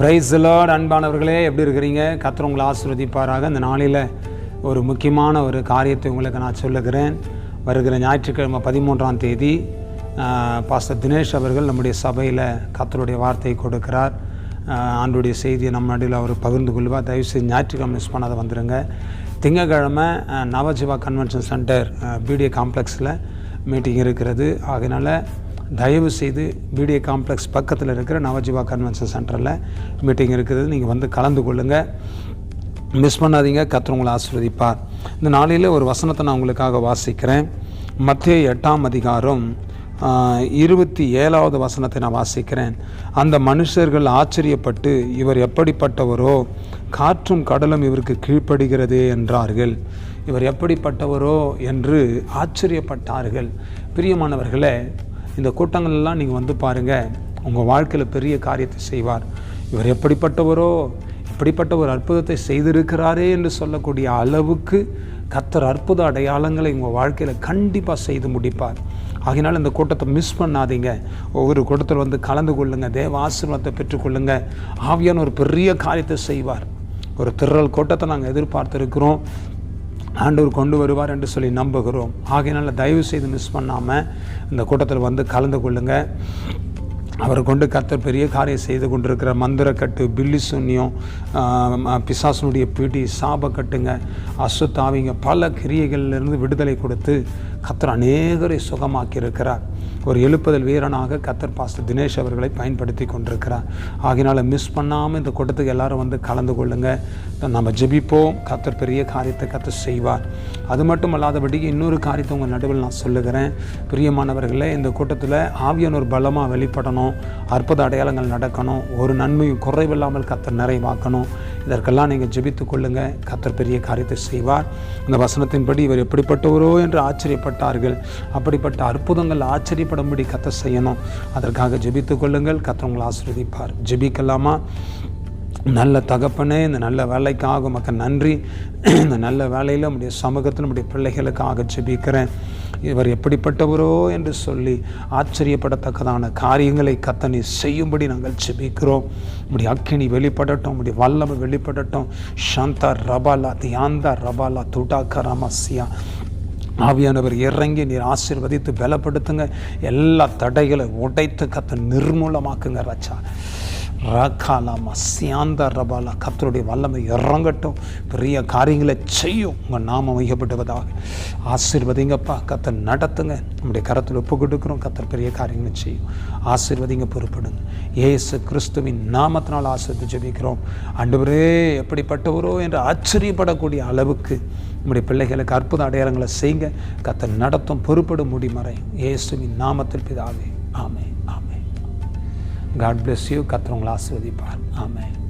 Price Lord அன்பானவர்களே. எப்படி இருக்கிறீங்க? கத்திர உங்களை ஆசிர்வதிப்பாராக. இந்த நாளில் ஒரு முக்கியமான ஒரு காரியத்தை உங்களுக்கு நான் சொல்லுகிறேன். வருகிற ஞாயிற்றுக்கிழமை பதிமூன்றாம் தேதி பாஸ்டர் தினேஷ் அவர்கள் நம்முடைய சபையில் கத்தருடைய வார்த்தையை கொடுக்கிறார். ஆண்டுடைய செய்தியை நம்ம நடுவில் அவர் பகிர்ந்து கொள்வார். தயவுசெய்து ஞாயிற்றுக்கிழமை மிஸ் பண்ணாத வந்துடுங்க திங்கக்கிழமை நவஜிவா கன்வென்ஷன் சென்டர் பிடிஏ காம்ப்ளெக்ஸில் மீட்டிங் இருக்கிறது. அதனால் தயவு செய்து பிடிஏ காம்ப்ளெக்ஸ் பக்கத்தில் இருக்கிற நவஜிவா கன்வென்ஷன் சென்டரில் மீட்டிங் இருக்குது. நீங்கள் வந்து கலந்து கொள்ளுங்கள் மிஸ் பண்ணாதீங்க. கத்திர உங்களை ஆசீர்வதிப்பார். இந்த நாளையில் ஒரு வசனத்தை நான் உங்களுக்காக வாசிக்கிறேன். மத்திய எட்டாம் அதிகாரம் இருபத்தி ஏழாவது வசனத்தை நான் வாசிக்கிறேன். அந்த மனுஷர்கள் ஆச்சரியப்பட்டு இவர் எப்படிப்பட்டவரோ? காற்றும் கடலும் இவருக்கு கீழ்ப்படுகிறதே என்றார்கள். இவர் எப்படிப்பட்டவரோ? என்று ஆச்சரியப்பட்டார்கள். பிரியமானவர்களே இந்த கூட்டங்கள்லாம் நீங்கள் வந்து பாருங்கள் உங்கள் வாழ்க்கையில் பெரிய காரியத்தை செய்வார். இவர் எப்படிப்பட்டவரோ இப்படிப்பட்ட ஒரு அற்புதத்தை செய்திருக்கிறாரே என்று சொல்லக்கூடிய அளவுக்கு கத்தர் அற்புத அடையாளங்களை உங்கள் வாழ்க்கையில் கண்டிப்பாக செய்து முடிப்பார். ஆகினால் இந்த கூட்டத்தை மிஸ் பண்ணாதீங்க. ஒவ்வொரு கூட்டத்தில் வந்து கலந்து கொள்ளுங்கள் தேவ ஆசீர்வாதத்தை பெற்றுக்கொள்ளுங்க ஆவியான ஒரு பெரிய காரியத்தை செய்வார். ஒரு திரள் கூட்டத்தை நாங்கள் எதிர்பார்த்துருக்கிறோம். ஆண்டவர் கொண்டு வருவார் என்று சொல்லி நம்புகிறோம். ஆகையினால் தயவு செய்து மிஸ் பண்ணாமல் இந்த கூட்டத்தில் வந்து கலந்து கொள்ளுங்கள் அவரை கொண்டு கத்தர் பெரிய காரியம் செய்து கொண்டிருக்கிற மந்திரக்கட்டு பில்லி சூன்யம் பிசாசனுடைய பிடி சாபக்கட்டுங்க அசுத்தாவிங்க பல கிரியைகளிலிருந்து விடுதலை கொடுத்து கத்தர் அநேகரை சுகமாக்கியிருக்கிறார். ஒரு எழுப்புதல் வீரனாக கத்தர் பாஸ்டர் தினேஷ் அவர்களை பயன்படுத்தி கொண்டிருக்கிறார். ஆகினால மிஸ் பண்ணாமல் இந்த கூட்டத்துக்கு எல்லாரும் வந்து கலந்து கொள்ளுங்கள் நம்ம ஜெபிப்போம். கத்தர் பெரிய காரியத்தை கத்தர் செய்வார். அது மட்டும் அல்லாதபடிக்கு இன்னொரு காரியத்தை உங்கள் நடுவில் நான் சொல்லுகிறேன். பிரியமானவர்களே இந்த கூட்டத்தில் ஆவியான ஒரு பலமாக வெளிப்படணும். அற்புத அடையாளங்கள் நடக்கணும் ஒரு நன்மையும் குறைவில்லாமல் கத்தர் நிறைவாக்கணும். இதற்கெல்லாம் நீங்கள் ஜெபித்து கொள்ளுங்கள் கத்தர் பெரிய காரியத்தை செய்வார். இந்த வசனத்தின்படி இவர் எப்படிப்பட்டவரோ என்று ஆச்சரியப்பட்டார்கள். அப்படிப்பட்ட அற்புதங்கள் ஆச்சரியப்படும்படி கத்தர் செய்யணும். அதற்காக ஜெபித்து கொள்ளுங்கள். கத்தர் உங்களை ஆசீர்வதிப்பார். ஜெபிக்கலாமா? நல்ல தகப்பனே இந்த நல்ல வேலைக்காக மக்கள் நன்றி. இந்த நல்ல வேலையில் நம்முடைய சமூகத்தில் நம்முடைய பிள்ளைகளுக்காக ஜெபிக்கிறேன். இவர் எப்படிப்பட்டவரோ என்று சொல்லி ஆச்சரியப்படத்தக்கதான காரியங்களை கத்தனை செய்யும்படி நாங்கள் செபிக்கிறோம் இப்படி அக்கினி வெளிப்படட்டும் இப்படி வல்லமை வெளிப்படட்டும். சாந்தா ரபாலா தியாந்தா ரபாலா துடாக்கா ராமசியா. ஆவியானவர் இறங்கி நீர் ஆசீர்வதித்து பலப்படுத்துங்க. எல்லா தடைகளை உடைத்து கத்த நிர்மூலமாக்குங்க ரச்சா ரகாலாமா சியாந்த ரபாலா. கத்தருடைய வல்லமை இறங்கட்டும். பெரிய காரியங்களை செய்யும். உங்கள் நாமம் வைக்கப்பட்டுவதாக ஆசீர்வதிங்கப்பா. கத்தை நடத்துங்க. நம்முடைய கரத்தில் ஒப்பு கொடுக்குறோம் கத்தர் பெரிய காரியங்களை செய்யும். ஆசீர்வதிங்க பொறுப்படுங்க. ஏசு கிறிஸ்துவின் நாமத்தினால் ஆசீர்வதி ஜெபிக்கிறோம். அன்றுவரே எப்படிப்பட்டவரோ என்று ஆச்சரியப்படக்கூடிய அளவுக்கு நம்முடைய பிள்ளைகளுக்கு அற்புத அடையாளங்களை செய்யுங்க. கத்தை நடத்தும் பொறுப்படும் முடிமறை. இயேசுவின் நாமத்தில் பிதாவே. ஆமே காட் பிளெஸ் யூ கத்தர் உங்களை ஆமாம்